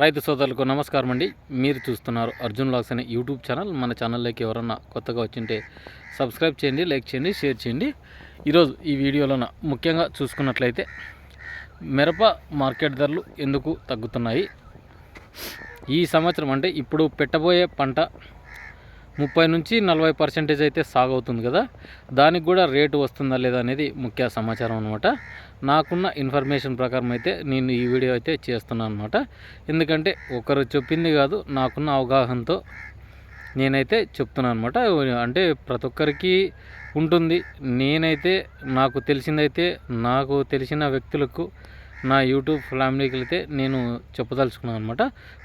రైతు సోదరులకు నమస్కారం అండి. మీరు చూస్తున్నారు అర్జున్ లాక్స్ అనే యూట్యూబ్ ఛానల్. మన ఛానల్లోకి ఎవరన్నా కొత్తగా వచ్చింటే సబ్స్క్రైబ్ చేయండి లైక్ చేయండి షేర్ చేయండి. ఈరోజు ఈ వీడియోలోన ముఖ్యంగా చూసుకున్నట్లయితే మిరప మార్కెట్ ధరలు ఎందుకు తగ్గుతున్నాయి? ఈ సంవత్సరం అంటే ఇప్పుడు పెట్టబోయే పంట ముప్పై నుంచి నలభై పర్సెంటేజ్ అయితే సాగు అవుతుంది కదా. దానికి కూడా రేటు వస్తుందా లేదా అనేది ముఖ్య సమాచారం అనమాట నాకున్న ఇన్ఫర్మేషన్ ప్రకారం అయితే నేను ఈ వీడియో అయితే చేస్తున్నాను అనమాట ఎందుకంటే ఒకరు చెప్పింది కాదు నాకున్న అవగాహనతో నేనైతే చెప్తున్నాను అనమాట అంటే ప్రతి ఒక్కరికి ఉంటుంది. నేనైతే నాకు తెలిసిందైతే నాకు తెలిసిన వ్యక్తులకు నా యూట్యూబ్ ఫ్యామిలీకి అయితే నేను చెప్పదలుచుకున్నాను అనమాట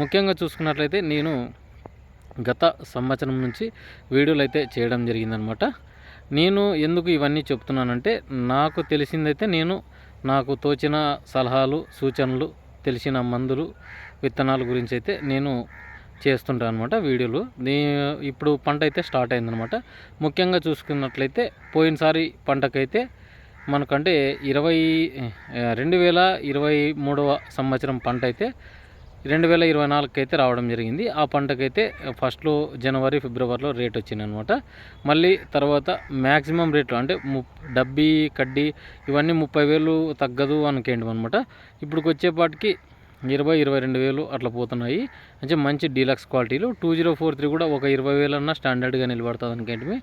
ముఖ్యంగా చూసుకున్నట్లయితే నేను గత సంవత్సరం నుంచి వీడియోలు అయితే చేయడం జరిగిందనమాట. నేను ఎందుకు ఇవన్నీ చెప్తున్నానంటే నాకు తెలిసిందైతే నేను నాకు తోచిన సలహాలు సూచనలు తెలిసిన మందులు విత్తనాల గురించి అయితే నేను చేస్తుంటాను అనమాట వీడియోలు. నీ ఇప్పుడు పంట అయితే స్టార్ట్ అయిందనమాట. ముఖ్యంగా చూసుకున్నట్లయితే పోయినసారి పంటకైతే మనకంటే ఇరవై రెండు వేల ఇరవై మూడవ సంవత్సరం పంట అయితే రెండు వేల ఇరవై నాలుగుకి అయితే రావడం జరిగింది. ఆ పంటకైతే ఫస్ట్లో జనవరి ఫిబ్రవరిలో రేట్ వచ్చింది అనమాట మళ్ళీ తర్వాత మ్యాక్సిమం రేట్లు అంటే ము డబ్బీ కడ్డీ ఇవన్నీ ముప్పై వేలు తగ్గదు అనుకేంటి అనమాట ఇప్పుడు వచ్చేపాటికి ఇరవై ఇరవై రెండు వేలు అట్లా పోతున్నాయి. అంటే మంచి డీలక్స్ క్వాలిటీలు. టూ జీరో ఫోర్ త్రీ కూడా ఒక ఇరవై వేలన్నా స్టాండర్డ్గా నిలబడుతుంది అనుకేంటివి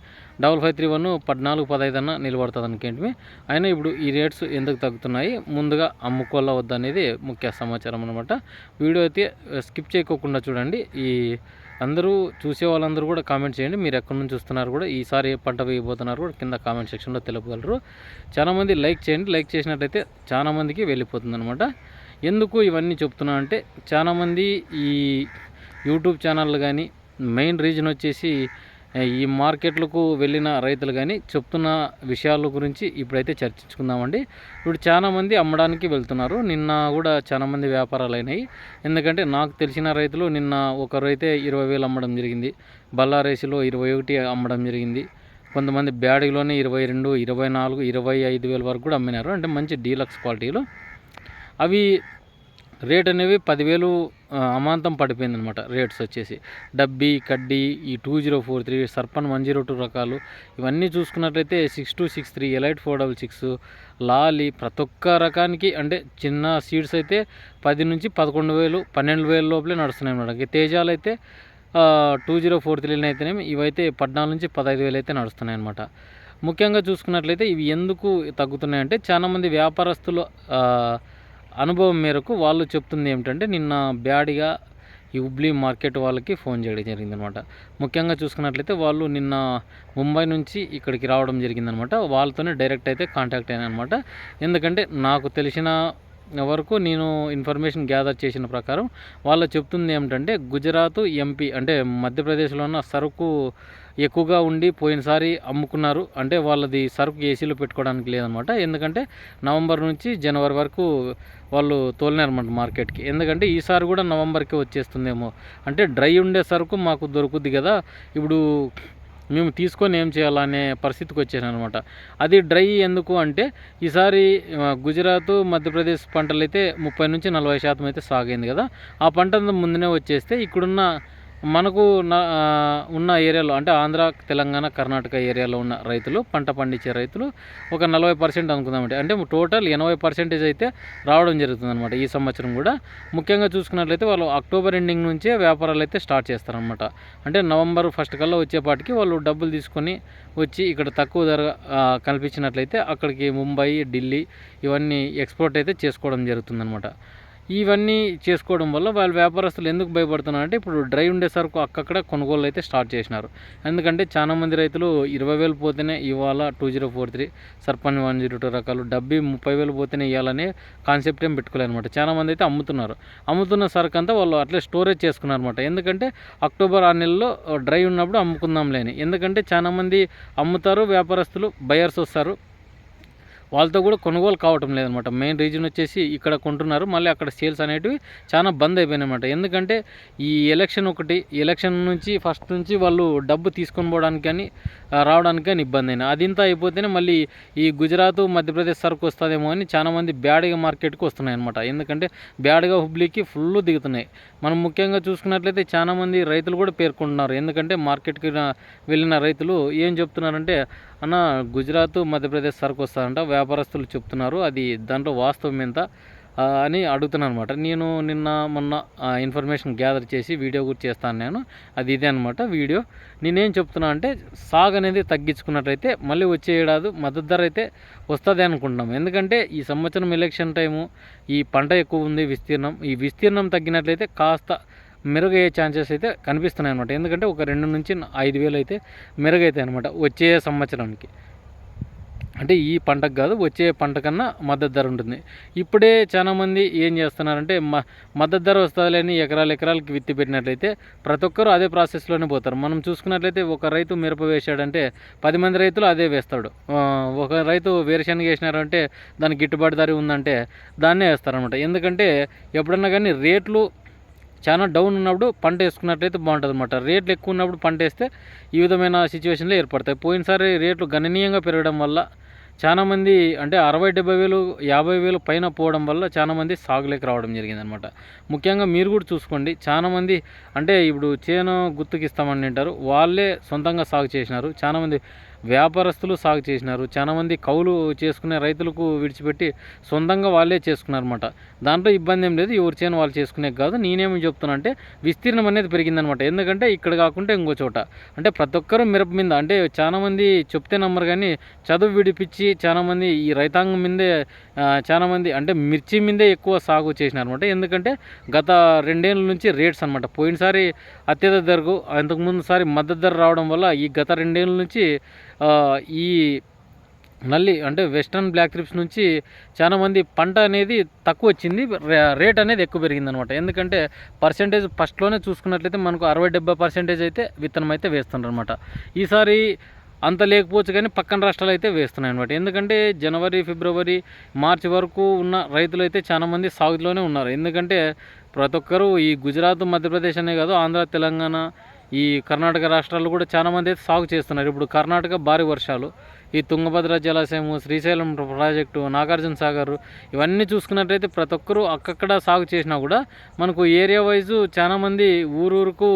డబల్ ఫైవ్ త్రీ వన్ పద్నాలుగు పదహైదు అన్న నిలబడుతుంది అనుకేంటివి అయినా ఇప్పుడు ఈ రేట్స్ ఎందుకు తగ్గుతున్నాయి? ముందుగా అమ్ముకోవాలా వద్దనేది ముఖ్య సమాచారం అనమాట వీడియో అయితే స్కిప్ చేయకోకుండా చూడండి. ఈ అందరూ చూసే వాళ్ళందరూ కూడా కామెంట్ చేయండి. మీరు ఎక్కడి నుంచి చూస్తున్నారు కూడా ఈసారి ఏ పంట వేయబోతున్నారు కూడా కింద కామెంట్ సెక్షన్లో తెలుపగలరు. చాలామంది లైక్ చేయండి. లైక్ చేసినట్లయితే చాలామందికి వెళ్ళిపోతుంది అనమాట ఎందుకు ఇవన్నీ చెప్తున్నా అంటే చాలామంది ఈ యూట్యూబ్ ఛానళ్ళు కానీ మెయిన్ రీజన్ వచ్చేసి ఈ మార్కెట్లకు వెళ్ళిన రైతులు కానీ చెప్తున్న విషయాల గురించి ఇప్పుడైతే చర్చించుకుందామండి. ఇప్పుడు చాలామంది అమ్మడానికి వెళ్తున్నారు. నిన్న కూడా చాలామంది వ్యాపారాలు అయినాయి ఎందుకంటే నాకు తెలిసిన రైతులు నిన్న ఒకరు అయితే ఇరవై వేలు అమ్మడం జరిగింది. బల్లారేసిలో ఇరవై ఒకటి అమ్మడం జరిగింది. కొంతమంది బ్యాడీలోనే ఇరవై రెండు ఇరవై నాలుగు ఇరవై ఐదు వేల వరకు కూడా అమ్మినారు. అంటే మంచి డీలక్స్ క్వాలిటీలు. అవి రేట్ అనేవి పదివేలు అమాంతం పడిపోయింది అనమాట రేట్స్ వచ్చేసి. డబ్బీ కడ్డీ ఈ టూ జీరో ఫోర్ త్రీ సర్పన్ వన్ జీరో టూ రకాలు ఇవన్నీ చూసుకున్నట్లయితే సిక్స్ టూ సిక్స్ త్రీ ఎలైట్ ఫోర్ డబల్ సిక్స్ లాలి ప్రతి ఒక్క రకానికి అంటే చిన్న సీడ్స్ అయితే పది నుంచి పదకొండు వేలు పన్నెండు వేల లోపలే నడుస్తున్నాయి అనమాట తేజాలు అయితే టూ జీరో ఫోర్ త్రీలు అయితేనేమి ఇవైతే పద్నాలుగు నుంచి పదహైదు వేలు అయితే నడుస్తున్నాయి అనమాట ముఖ్యంగా చూసుకున్నట్లయితే ఇవి ఎందుకు తగ్గుతున్నాయంటే చాలామంది వ్యాపారస్తులు అనుభవం మేరకు వాళ్ళు చెప్తుంది ఏమిటంటే నిన్న బ్యాడ్గా ఈ హుబ్లీ మార్కెట్ వాళ్ళకి ఫోన్ చేయడం జరిగిందనమాట. ముఖ్యంగా చూసుకున్నట్లయితే వాళ్ళు నిన్న ముంబై నుంచి ఇక్కడికి రావడం జరిగిందనమాట. వాళ్ళతోనే డైరెక్ట్ అయితే కాంటాక్ట్ అయ్యాను అనమాట ఎందుకంటే నాకు తెలిసిన వరకు నేను ఇన్ఫర్మేషన్ గ్యాదర్ చేసిన ప్రకారం వాళ్ళు చెప్తుంది ఏమిటంటే గుజరాత్ ఎంపీ అంటే మధ్యప్రదేశ్లో ఉన్న సరుకు ఎక్కువగా ఉండి పోయినసారి అమ్ముకున్నారు. అంటే వాళ్ళది సరుకు ఏసీలో పెట్టుకోవడానికి లేదనమాట. ఎందుకంటే నవంబర్ నుంచి జనవరి వరకు వాళ్ళు తోలినారన్నమాట మార్కెట్కి. ఎందుకంటే ఈసారి కూడా నవంబర్కి వచ్చేస్తుందేమో. అంటే డ్రై ఉండే సరుకు మాకు దొరుకుద్ది కదా. ఇప్పుడు మేము తీసుకొని ఏం చేయాలనే పరిస్థితికి వచ్చాను అనమాట అది డ్రై ఎందుకు అంటే ఈసారి గుజరాత్ మధ్యప్రదేశ్ పంటలు అయితే ముప్పై నుంచి నలభై శాతం అయితే సాగైంది కదా. ఆ పంట ముందునే వచ్చేస్తే ఇక్కడున్న మనకు ఉన్న ఏరియాలో అంటే ఆంధ్ర తెలంగాణ కర్ణాటక ఏరియాలో ఉన్న రైతులు పంట పండించే రైతులు ఒక నలభై పర్సెంట్ అనుకుందామంటే అంటే టోటల్ ఎనభై పర్సెంటేజ్ అయితే రావడం జరుగుతుంది అనమాట ఈ సంవత్సరం కూడా. ముఖ్యంగా చూసుకున్నట్లయితే వాళ్ళు అక్టోబర్ ఎండింగ్ నుంచే వ్యాపారాలు అయితే స్టార్ట్ చేస్తారనమాట అంటే నవంబర్ ఫస్ట్ కల్లా వచ్చేపాటికి వాళ్ళు డబ్బులు తీసుకొని వచ్చి ఇక్కడ తక్కువ ధర కల్పించినట్లయితే అక్కడికి ముంబై ఢిల్లీ ఇవన్నీ ఎక్స్పోర్ట్ అయితే చేసుకోవడం జరుగుతుందనమాట ఇవన్నీ చేసుకోవడం వల్ల వాళ్ళ వ్యాపారస్తులు ఎందుకు భయపడుతున్నారంటే ఇప్పుడు డ్రై ఉండే సరుకు అక్కక్కడ కొనుగోలు అయితే స్టార్ట్ చేసినారు. ఎందుకంటే చాలామంది రైతులు ఇరవై వేలు పోతేనే ఇవాళ టూ జీరో ఫోర్ త్రీ సర్పంచ్ వన్ జీరో టూ రకాలు డబ్బి ముప్పై వేలు పోతేనే ఇవ్వాలనే కాన్సెప్ట్ ఏం పెట్టుకోలేదనమాట చాలామంది అయితే అమ్ముతున్నారు. అమ్ముతున్న సరుకు అంతా వాళ్ళు అట్లే స్టోరేజ్ చేసుకున్నారు అనమాట ఎందుకంటే అక్టోబర్ ఆ నెలలో డ్రై ఉన్నప్పుడు అమ్ముకుందాం లేని ఎందుకంటే చాలామంది అమ్ముతారు వ్యాపారస్తులు బయర్స్ వస్తారు. వాళ్ళతో కూడా కొనుగోలు కావటం లేదనమాట. మెయిన్ రీజన్ వచ్చేసి ఇక్కడ కొంటున్నారు. మళ్ళీ అక్కడ సేల్స్ అనేటివి చాలా బంద్ అయిపోయినాయి అనమాట ఎందుకంటే ఈ ఎలక్షన్ ఒకటి ఎలక్షన్ నుంచి ఫస్ట్ నుంచి వాళ్ళు డబ్బు తీసుకొని పోవడానికి కానీ రావడానికి కానీ ఇబ్బంది అయినా అది ఇంత అయిపోతేనే మళ్ళీ ఈ గుజరాత్ మధ్యప్రదేశ్ సరుకు వస్తుందేమో అని చాలామంది బ్యాడ్గా మార్కెట్కి వస్తున్నాయి అనమాట ఎందుకంటే బ్యాడ్గా హుబ్లీకి ఫుల్ దిగుతున్నాయి. మనం ముఖ్యంగా చూసుకున్నట్లయితే చాలామంది రైతులు కూడా పేర్కొంటున్నారు. ఎందుకంటే మార్కెట్కి వెళ్ళిన రైతులు ఏం చెప్తున్నారంటే అన్న గుజరాత్ మధ్యప్రదేశ్ సరుకు వస్తారంట వ్యాపారస్తులు చెప్తున్నారు అది దాంట్లో వాస్తవం ఎంత? అని అడుగుతున్నాను అనమాట నేను నిన్న మొన్న ఇన్ఫర్మేషన్ గ్యాదర్ చేసి వీడియో కూడా చేస్తాను నేను. అది ఇదే అనమాట వీడియో. నేనేం చెప్తున్నా అంటే సాగు అనేది తగ్గించుకున్నట్లయితే మళ్ళీ వచ్చే ఏడాది మద్దతు ధర అయితే వస్తుంది అనుకుంటున్నాం. ఎందుకంటే ఈ సంవత్సరం ఎలక్షన్ టైము ఈ పంట ఎక్కువ ఉంది విస్తీర్ణం ఈ విస్తీర్ణం తగ్గినట్లయితే కాస్త మెరుగయ్యే ఛాన్సెస్ అయితే కనిపిస్తున్నాయి అనమాట ఎందుకంటే ఒక రెండు నుంచి ఐదు వేలు అయితే మెరుగైతాయి అనమాట వచ్చే సంవత్సరానికి. అంటే ఈ పంటకు కాదు వచ్చే పంట కన్నా మద్దతు ధర ఉంటుంది. ఇప్పుడే చాలామంది ఏం చేస్తున్నారంటే మ మద్దతు ధర వస్తుందని ఎకరాలు ఎకరాలకి విత్తి పెట్టినట్లయితే ప్రతి ఒక్కరు అదే ప్రాసెస్లోనే పోతారు. మనం చూసుకున్నట్లయితే ఒక రైతు మిరప వేశాడంటే పది మంది రైతులు అదే వేస్తాడు. ఒక రైతు వేరుశనగ వేసినారంటే దానికి గిట్టుబాటు ధర ఉందంటే దాన్నే వేస్తారనమాట ఎందుకంటే ఎప్పుడన్నా కానీ రేట్లు చాలా డౌన్ ఉన్నప్పుడు పంట వేసుకున్నట్లయితే బాగుంటుంది అనమాట రేట్లు ఎక్కువ ఉన్నప్పుడు పంట వేస్తే ఈ విధమైన సిచ్యువేషన్లు ఏర్పడతాయి. పోయినసారి రేట్లు గణనీయంగా పెరగడం వల్ల చాలామంది అంటే అరవై డెబ్బై వేలు యాభై వేలు పైన పోవడం వల్ల చాలామంది సాగులేక రావడం జరిగిందనమాట ముఖ్యంగా మీరు కూడా చూసుకోండి. చాలామంది అంటే ఇప్పుడు చేను గుర్తుకిస్తామని అంటారు. వాళ్ళే సొంతంగా సాగు చేసినారు. చాలామంది వ్యాపారస్తులు సాగు చేసినారు. చాలామంది కౌలు చేసుకునే రైతులకు విడిచిపెట్టి సొంతంగా వాళ్ళే చేసుకున్నారన్నమాట. దాంట్లో ఇబ్బంది ఏం లేదు. ఎవరి చేయని వాళ్ళు చేసుకునే కాదు. నేనేమి చెప్తున్నా అంటే విస్తీర్ణం అనేది పెరిగిందనమాట ఎందుకంటే ఇక్కడ కాకుండా ఇంకో చోట. అంటే ప్రతి ఒక్కరూ మిరప మీద అంటే చాలామంది చెప్తే నమ్మరు కానీ చదువు విడిపించి చాలామంది ఈ రైతాంగం మీదే చాలామంది అంటే మిర్చి మీదే ఎక్కువ సాగు చేసినారనమాట ఎందుకంటే గత రెండేళ్ళ నుంచి రేట్స్ అనమాట పోయినసారి అత్యధిక ధరకు అంతకుముందు సారి మద్దతు ధర రావడం వల్ల ఈ గత రెండేళ్ళ నుంచి ఈ నల్లి అంటే వెస్ట్రన్ బ్లాక్ ట్రిప్స్ నుంచి చాలామంది పంట అనేది తక్కువ వచ్చింది రేట్ అనేది ఎక్కువ పెరిగింది అనమాట ఎందుకంటే పర్సంటేజ్ ఫస్ట్లోనే చూసుకున్నట్లయితే మనకు అరవై డెబ్బై పర్సెంటేజ్ అయితే విత్తనం అయితే వేస్తున్నారు అనమాట ఈసారి అంత లేకపోవచ్చు కానీ పక్కన రాష్ట్రాలు అయితే వేస్తున్నాయి అనమాట ఎందుకంటే జనవరి ఫిబ్రవరి మార్చి వరకు ఉన్న రైతులు అయితే చాలామంది సాగులోనే ఉన్నారు. ఎందుకంటే ప్రతి ఒక్కరూ ఈ గుజరాత్ మధ్యప్రదేశ్ అనే కాదు ఆంధ్ర తెలంగాణ ఈ కర్ణాటక రాష్ట్రాల్లో కూడా చాలా మంది అయితే సాగు చేస్తున్నారు. ఇప్పుడు కర్ణాటక భారీ వర్షాలు. ఈ తుంగభద్ర జలాశయము శ్రీశైలం ప్రాజెక్టు నాగార్జున సాగర్ ఇవన్నీ చూసుకున్నట్లయితే ప్రతి ఒక్కరూ అక్కక్కడ సాగు చేసినా కూడా మనకు ఏరియా వైజు చాలామంది ఊరూరుకు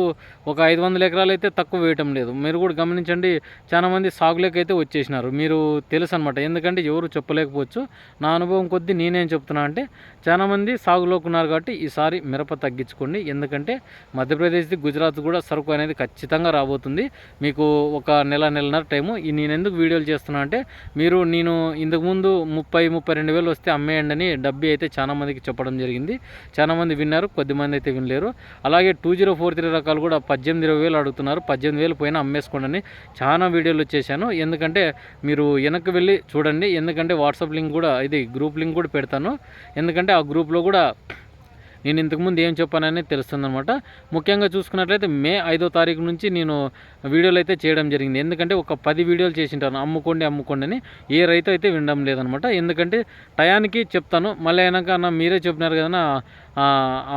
ఒక ఐదు వందల ఎకరాలు అయితే తక్కువ వేయటం లేదు. మీరు కూడా గమనించండి చాలామంది సాగులేకైతే వచ్చేసినారు. మీరు తెలుసు అనమాట ఎందుకంటే ఎవరు చెప్పలేకపోవచ్చు. నా అనుభవం కొద్దీ నేనేం చెప్తున్నా అంటే చాలామంది సాగులోకి ఉన్నారు కాబట్టి ఈసారి మిరప తగ్గించుకోండి. ఎందుకంటే మధ్యప్రదేశ్ది గుజరాత్ కూడా సరుకు అనేది ఖచ్చితంగా రాబోతుంది. మీకు ఒక నెల నెలన్నర టైము. ఈ నేను ఎందుకు వీడియోలు చేస్తున్నా అంటే మీరు నేను ఇంతకుముందు ముప్పై ముప్పై రెండు వేలు వస్తే అమ్మేయండి అని డబ్బీ అయితే చాలా మందికి చెప్పడం జరిగింది. చాలా మంది విన్నారు కొద్దిమంది అయితే వినలేరు. అలాగే టూ జీరో ఫోర్ త్రీ రకాలు కూడా పద్దెనిమిది ఇరవై వేలు అడుగుతున్నారు. పద్దెనిమిది వేలు పైన అమ్మేసుకోండి అని చాలా వీడియోలు వచ్చేసాను ఎందుకంటే మీరు వెనక్కి వెళ్ళి చూడండి. ఎందుకంటే వాట్సాప్ లింక్ కూడా ఇది గ్రూప్ లింక్ కూడా పెడతాను. ఎందుకంటే ఆ గ్రూప్లో కూడా నేను ఇంతకుముందు ఏం చెప్పానని తెలుస్తుందనమాట ముఖ్యంగా చూసుకున్నట్లయితే మే ఐదో తారీఖు నుంచి నేను వీడియోలు అయితే చేయడం జరిగింది. ఎందుకంటే ఒక పది వీడియోలు చేసింటాను. అమ్ముకోండి అమ్ముకోండి అని ఏ రైతు అయితే వినడం లేదనమాట ఎందుకంటే టయానికి చెప్తాను. మళ్ళీ అయినాక మీరే చెప్పినారు కదా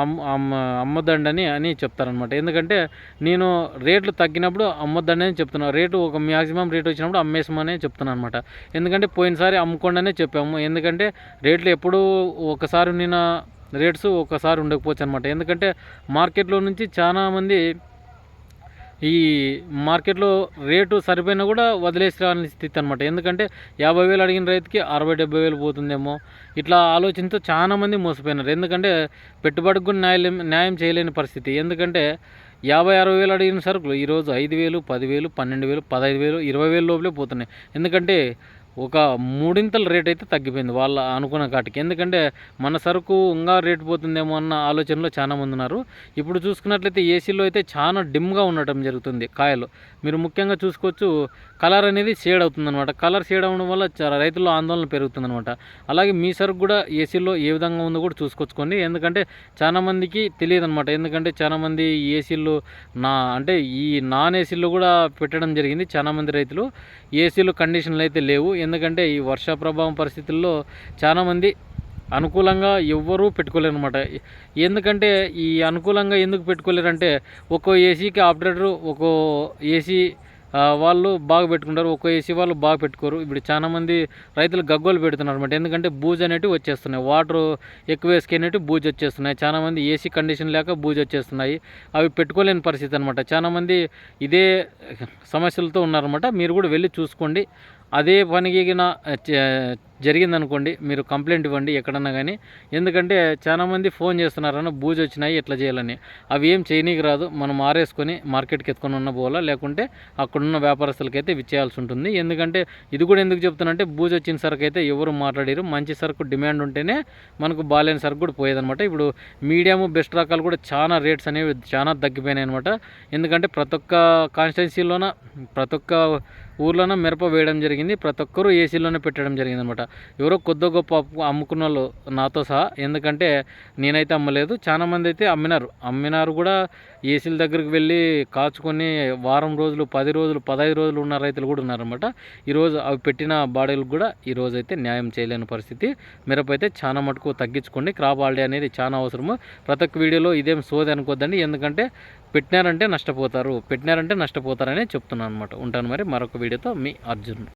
అమ్మ అమ్మ అమ్మొద్దండి అని చెప్తారనమాట ఎందుకంటే నేను రేట్లు తగ్గినప్పుడు అమ్మొద్దండి అని చెప్తున్నాను రేటు ఒక మ్యాక్సిమం రేట్ వచ్చినప్పుడు అమ్మేసమనే చెప్తున్నాను అనమాట ఎందుకంటే పోయినసారి అమ్ముకోండి అనే చెప్పాము. ఎందుకంటే రేట్లు ఎప్పుడు ఒకసారి నేను రేట్స్ ఒకసారి ఉండకపోవచ్చు అనమాట ఎందుకంటే మార్కెట్లో నుంచి చాలామంది ఈ మార్కెట్లో రేటు సరిపోయినా కూడా వదిలేసి రాని స్థితి అనమాట ఎందుకంటే యాభై వేలు అడిగిన రైతుకి అరవై డెబ్బై వేలు పోతుందేమో. ఇట్లా ఆలోచనతో చాలా మంది మోసపోయినారు. ఎందుకంటే పెట్టుబడికి కూడా న్యాయం న్యాయం చేయలేని పరిస్థితి. ఎందుకంటే యాభై అరవై వేలు అడిగిన సరుకులు ఈరోజు ఐదు వేలు పదివేలు పన్నెండు వేలు పదహైదు వేలు ఇరవై వేలు లోపలే పోతున్నాయి. ఎందుకంటే ఒక మూడింతల రేట్ అయితే తగ్గిపోయింది వాళ్ళ అనుకున్న కాటికి. ఎందుకంటే మన సరుకు ఇంకా రేటు పోతుందేమో అన్న ఆలోచనలో చాలామంది ఉన్నారు. ఇప్పుడు చూసుకున్నట్లయితే ఏసీలో అయితే చాలా డిమ్గా ఉండటం జరుగుతుంది కాయలు. మీరు ముఖ్యంగా చూసుకోవచ్చు కలర్ అనేది షేడ్ అవుతుందన్నమాట. కలర్ షేడ్ అవ్వడం వల్ల చాలా రైతుల్లో ఆందోళన పెరుగుతుందనమాట అలాగే మీ సరుకు కూడా ఏసీలో ఏ విధంగా ఉందో కూడా చూసుకొచ్చుకోండి ఎందుకంటే చాలా మందికి తెలియదు అనమాట ఎందుకంటే చాలామంది ఏసీలు నా అంటే ఈ నాన్ ఏసీలో కూడా పెట్టడం జరిగింది చాలా మంది రైతులు. ఏసీలు కండిషన్లు అయితే లేవు. ఎందుకంటే ఈ వర్ష ప్రభావం పరిస్థితుల్లో చాలామంది అనుకూలంగా ఎవ్వరూ పెట్టుకోలేరు అనమాట ఎందుకంటే ఈ అనుకూలంగా ఎందుకు పెట్టుకోలేరంటే ఒక్కో ఏసీకి ఆపరేటరు ఒక్కో ఏసీ వాళ్ళు బాగా పెట్టుకుంటారు ఒక్కో ఏసీ వాళ్ళు బాగా పెట్టుకోరు. ఇప్పుడు చాలామంది రైతులు గగ్గోలు పెడుతున్నారు అనమాట ఎందుకంటే బూజ్ అనేటివి వచ్చేస్తున్నాయి. వాటర్ ఎక్కువ వేసుకునేటివి బూజ్ వచ్చేస్తున్నాయి. చాలా మంది ఏసీ కండిషన్ లేక బూజ్ వచ్చేస్తున్నాయి. అవి పెట్టుకోలేని పరిస్థితి అనమాట చాలామంది ఇదే సమస్యలతో ఉన్నారనమాట మీరు కూడా వెళ్ళి చూసుకోండి. అదే పనికి జరిగిందనుకోండి మీరు కంప్లైంట్ ఇవ్వండి ఎక్కడన్నా కానీ ఎందుకంటే చాలామంది ఫోన్ చేస్తున్నారన్న బూజు వచ్చినాయి ఎట్లా చేయాలని. అవి ఏం చేయనీకి రాదు మనం ఆరేసుకొని మార్కెట్కి ఎత్తుకొని ఉన్న పోవాలా లేకుంటే అక్కడున్న వ్యాపారస్తులకైతే విచ్చేయాల్సి ఉంటుంది. ఎందుకంటే ఇది కూడా ఎందుకు చెప్తున్నానంటే బూజు వచ్చిన సరుకు అయితే ఎవరు మాట్లాడారు. మంచి సరుకు డిమాండ్ ఉంటేనే మనకు బాగాలేని సరుకు కూడా పోయేదనమాట ఇప్పుడు మీడియం బెస్ట్ రకాలు కూడా చాలా రేట్స్ అనేవి చాలా తగ్గిపోయినాయి అనమాట ఎందుకంటే ప్రతి ఒక్క కాన్స్టిట్యున్సీలోన ప్రతి ఒక్క ఊర్లోనే మిరప వేయడం జరిగింది. ప్రతి ఒక్కరూ ఏసీలోనే పెట్టడం జరిగింది అనమాట ఎవరో కొద్ది గొప్ప అమ్ముకున్న వాళ్ళు నాతో సహా. ఎందుకంటే నేనైతే అమ్మలేదు. చాలా మంది అయితే అమ్మినారు. అమ్మినారు కూడా ఏసీల దగ్గరికి వెళ్ళి కాచుకొని వారం రోజులు పది రోజులు పదహైదు రోజులు ఉన్న రైతులు కూడా ఉన్నారనమాట. ఈరోజు అవి పెట్టిన బాడీలకు కూడా ఈరోజు అయితే న్యాయం చేయలేని పరిస్థితి. మిరప అయితే చాలా మటుకు తగ్గించుకోండి. క్రాప్ హాలిడే అనేది చాలా అవసరము. ప్రతి ఒక్క వీడియోలో ఇదేం సోది అనుకోద్దండి. ఎందుకంటే పెట్టినారంటే నష్టపోతారు పెట్టినారంటే నష్టపోతారనే చెప్తున్నాను అనమాట ఉంటాను మరి మరొక వీడియోతో మీ అర్జున్.